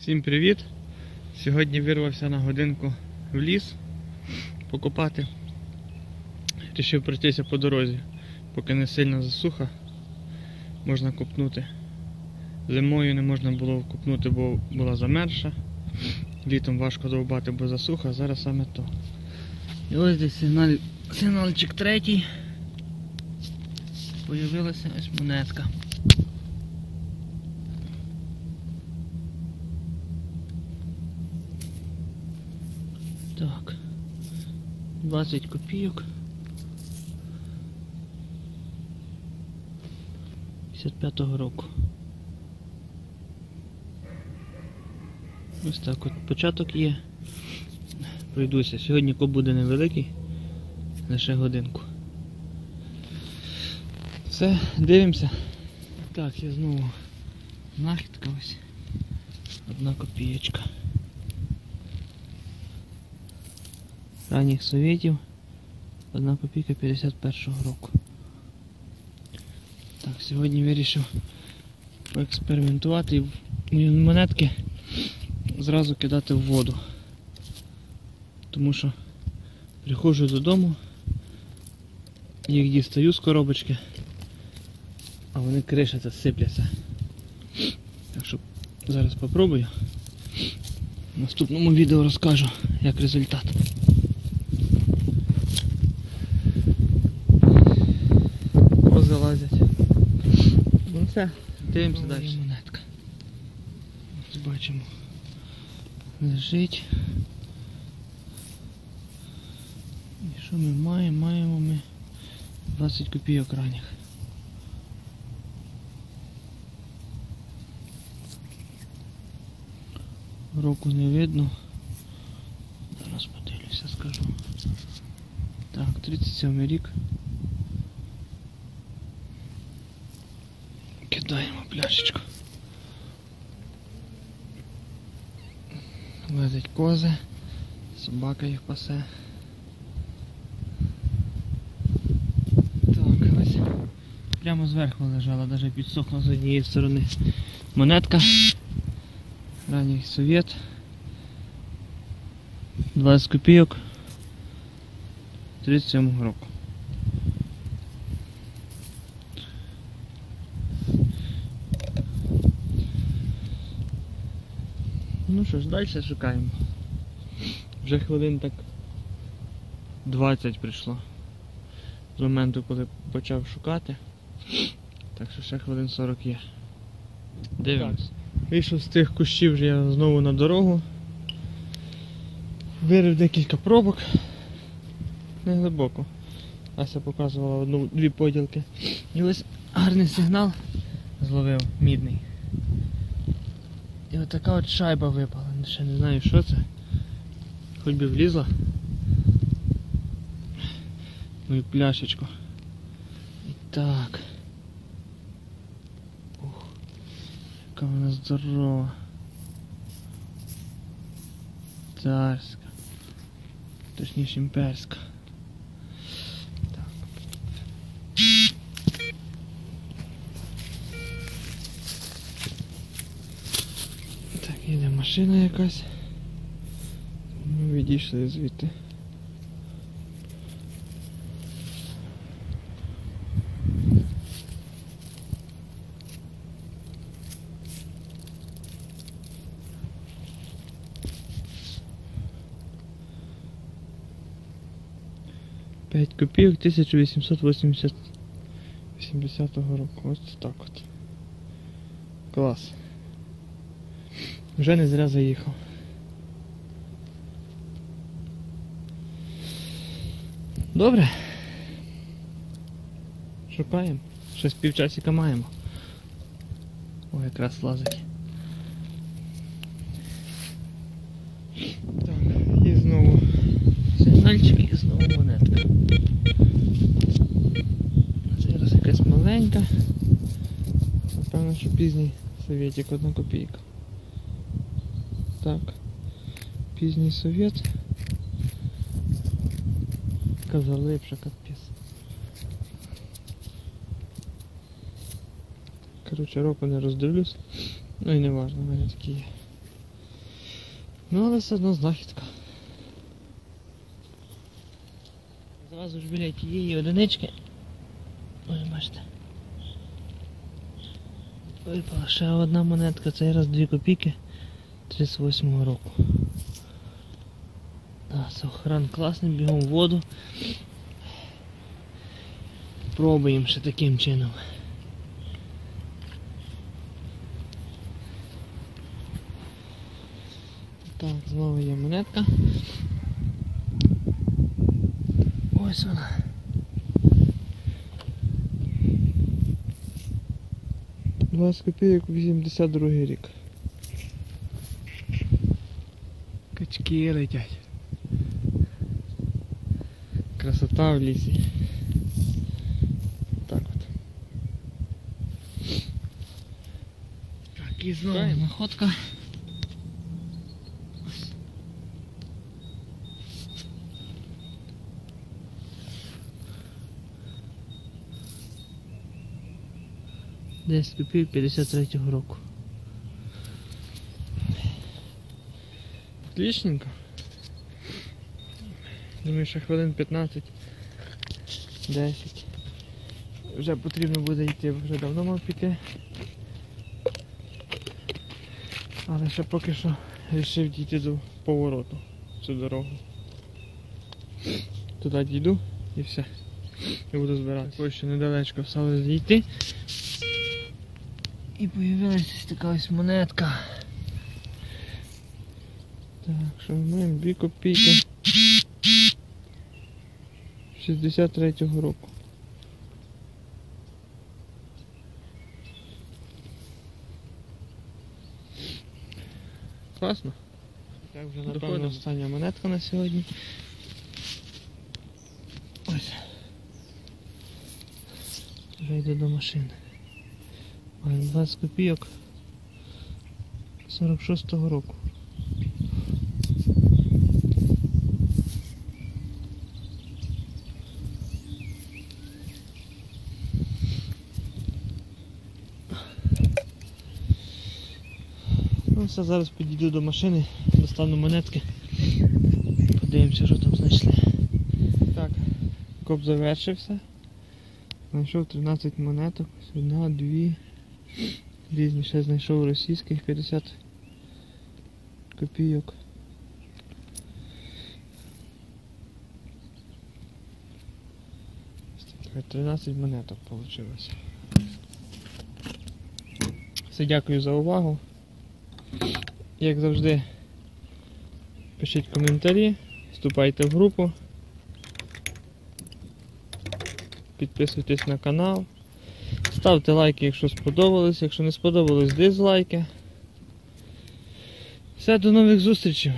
Всім привіт! Сьогодні вирвався на годинку в ліс покопати. Рішив пройтися по дорозі, поки не сильна засуха, можна копнути. Зимою не можна було копнути, бо була замерша. Літом важко довбати, бо засуха, зараз саме то. І ось десь сигнал... сигнальчик третій. Появилася ось монетка. Так. 20 копійок. 55-го року. Ось так от початок є. Пройдуся. Сьогодні коп буде невеликий, лише годинку. Все, дивимося. Так, я знову знахідка ось. Одна копієчка. Ранніх совєтів. Одна копійка 51-го року. Так, сьогодні вирішив поекспериментувати і монетки зразу кидати в воду. Тому що приходжу додому, їх дістаю з коробочки, а вони кришаться, сипляться. Так що зараз попробую. В наступному відео розкажу, як результат. Кози лазять. Ну все, дивимося далі. монетка. Ось бачимо. Лежить. І що ми маємо? Маємо ми 20 копійок ранніх. Року не видно. Зараз подивлюся, скажу. Так, 37 рік. Кидаємо пляшечку. Лезуть кози, собака їх пасе. Так, ось прямо зверху лежала, навіть підсохла з однієї сторони. Монетка. Ранній совєт. 20 копійок. 37 року. Ну що ж, далі шукаємо. Вже хвилин так 20 прийшло. З моменту, коли почав шукати. Так що ще хвилин 40 є. Дивимось. Вийшов з тих кущів вже я знову на дорогу. Вирив декілька пробок. Не глибоко. Ася показувала одну-дві поділки. І ось гарний сигнал зловив мідний. І от така от шайба випала. Ще не знаю що це. Хоч би влізла. Мою пляшечку. І так. Ух, яка вона здорова. Царська. Точніше імперська. Їде машина якась. Ми відійшли звідти. П'ять копійок 1880 80 року. Ось так от. Клас. Вже не зря заїхав. Добре. Шукаємо. Щось півчасика маємо. О, якраз лазить. Так, і знову сигнальчик і знову монетка. Зараз якась маленька. Напевно, що пізній совєтик одна копійка. Так. Пізній совєт. Така залипша капець. Коротше, року не роздивлюсь. Ну і не важно, в мене такі є. Ну, але все одно знахідка. Зразу ж біля тієї одинички. Ось бачите. Випала ще одна монетка, цей раз 2 копійки 38-го року. Да, сохран класний, бігом в воду. Пробуємо ще таким чином. Так, знову є монетка. Ось вона. Двадцять копійок 82 рік. Качки летять. Красота в лісі. Так от. Так, і знову находка. Десь копійок 53-го року. Отличненько. Думаю, ще хвилин 15. 10. Вже потрібно буде йти, вже давно мав піти. Але ще поки що вирішив дійти до повороту цю дорогу. Туди дійду і все. І буду збиратися. Ось ще недалечко стало зійти. І появилася така ось монетка. Так, що ми маємо 2 копійки. 63-го року. Класно. Так, вже напевно остання монетка на сьогодні. Ось. Вже йду до машини. Маємо 20 копійок 46-го року. Ну зараз підійду до машини, достану монетки. Подивимося, що там знайшли. Так, коп завершився. Знайшов 13 монеток. Одна, дві. Різні ще знайшов російських 50 копійок. Ось 13 монеток вийшло. Все, дякую за увагу. Як завжди, пишіть коментарі, вступайте в групу, підписуйтесь на канал, ставте лайки, якщо сподобалось, якщо не сподобалось, дизлайки. Все, до нових зустрічей!